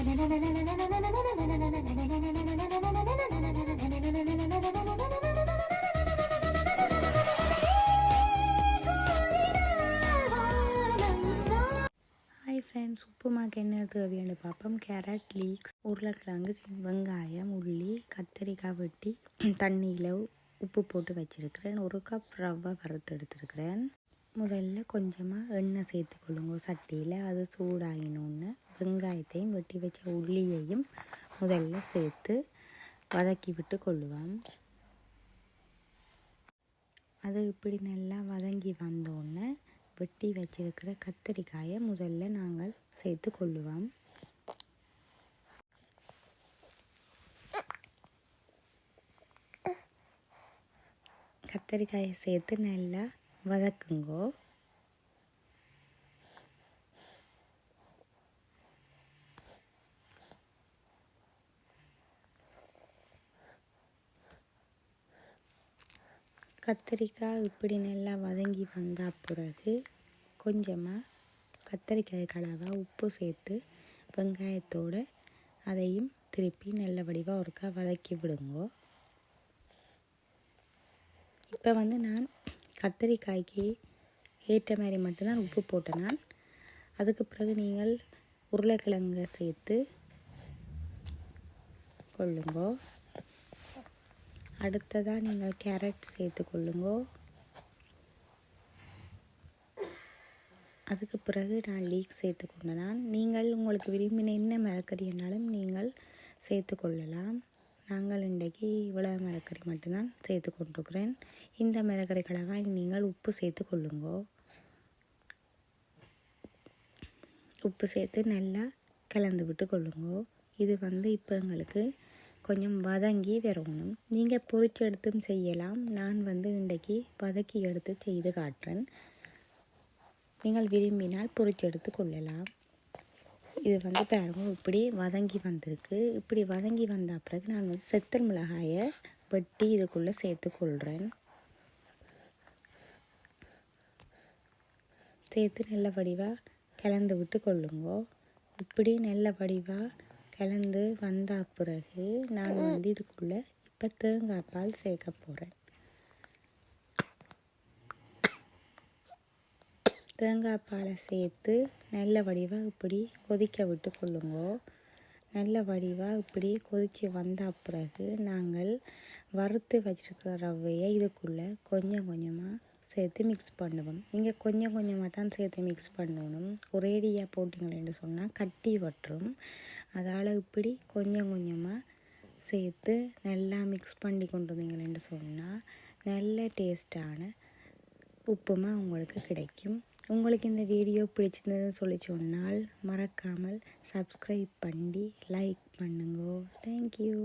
Hi friends உப்புமாக்கு என்ன தேவையான பார்ப்போம். கேரட் லீக்ஸ் உருளைக்கிழங்கு வெங்காயம் உள்ளி கத்தரிக்காய் வெட்டி தண்ணியில் உப்பு போட்டு வச்சுருக்கிறேன். ஒரு கப் ரவை வறுத்து எடுத்துருக்கிறேன். முதல்ல கொஞ்சமாக எண்ணெய் சேர்த்துக்கொள்ளுங்க. சட்டியில் அது சூடாகினோன்னு வெங்காயத்தையும் வெட்டி வச்ச உள்ளியையும் முதல்ல சேர்த்து வதக்கி விட்டு கொள்ளுவோம். அது இப்படி நல்லா வதங்கி வந்தோடனே வெட்டி வச்சிருக்கிற கத்தரிக்காயை முதல்ல நாங்கள் சேர்த்து கொள்ளுவோம். கத்தரிக்காயை சேர்த்து நல்லா வதக்குங்கோ. கத்திரிக்காய் இப்படி நல்லா வதங்கி வந்த பிறகு கொஞ்சமாக கத்திரிக்காய் கலவை உப்பு சேர்த்து வெங்காயத்தோடு அதையும் திருப்பி நல்ல வடிவாக ஒருக்கா வதக்கி விடுங்கோ. இப்போ வந்து நான் கத்தரிக்காய்க்கு ஏற்ற மாதிரி மட்டும்தான் உப்பு போட்டேன் நான். அதுக்கு பிறகு நீங்கள் உருளைக்கிழங்கை சேர்த்து கொள்ளுங்கோ. அடுத்ததாக நீங்கள் கேரட் சேர்த்து கொள்ளுங்கோ. அதுக்கு பிறகு நான் லீக் சேர்த்து கொண்டதான் நீங்கள் உங்களுக்கு விரும்பின என்ன மரக்கறினாலும் நீங்கள் சேர்த்து கொள்ளலாம். நாங்கள் இன்றைக்கு இவ்வளோ மிளகறி மட்டும்தான் சேர்த்து கொண்டிருக்கிறேன். இந்த மரக்கறி நீங்கள் உப்பு சேர்த்து கொள்ளுங்கோ. உப்பு சேர்த்து நல்லா கலந்து விட்டு கொள்ளுங்கோ. இது வந்து இப்போ எங்களுக்கு கொஞ்சம் வதங்கி வரணும். நீங்கள் பொறிச்சு எடுத்தும் செய்யலாம். நான் வந்து இன்றைக்கு வதக்கி எடுத்து செய்து காட்டுறேன். நீங்கள் விரும்பினால் பொரிச்சு எடுத்து கொள்ளலாம். இது வந்து பாருங்க இப்படி வதங்கி வந்திருக்கு. இப்படி வதங்கி வந்த பிறகு நான் வந்து செத்தல் மிளகாயை வெட்டி இதுக்குள்ளே சேர்த்து கொள்கிறேன் சேர்த்து நல்ல வடிவாக கலந்து விட்டு கொள்ளுங்கோ. இப்படி நல்ல வடிவாக கலந்து வந்த பிறகு நான் வந்து இதுக்குள்ளே இப்போ தேங்காய் பால் சேர்க்க போகிறேன் தேங்காய் பாலை சேர்த்து நல்ல வடிவாக இப்படி கொதிக்க விட்டு கொள்ளுங்கோ. நல்ல வடிவாக இப்படி கொதித்து வந்த பிறகு நாங்கள் வறுத்து வச்சுருக்கிற ரவையை இதுக்குள்ளே கொஞ்சம் கொஞ்சமாக சேர்த்து மிக்ஸ் பண்ணுவோம். நீங்கள் கொஞ்சம் கொஞ்சமாக தான் சேர்த்து மிக்ஸ் பண்ணணும். ஒரேடியாக போட்டிங்களேன்னு சொன்னால் கட்டி வட்டுரும் அதால் இப்படி கொஞ்சம் கொஞ்சமாக சேர்த்து நல்லா மிக்ஸ் பண்ணி கொண்டு வந்தீங்களேன்னு சொன்னால் நல்ல டேஸ்டான உப்புமா உங்களுக்கு கிடைக்கும். உங்களுக்கு இந்த வீடியோ பிடிச்சிருந்ததுன்னு சொல்லி சொன்னால் மறக்காமல் சப்ஸ்கிரைப் பண்ணி லைக் பண்ணுங்க. தேங்க்யூ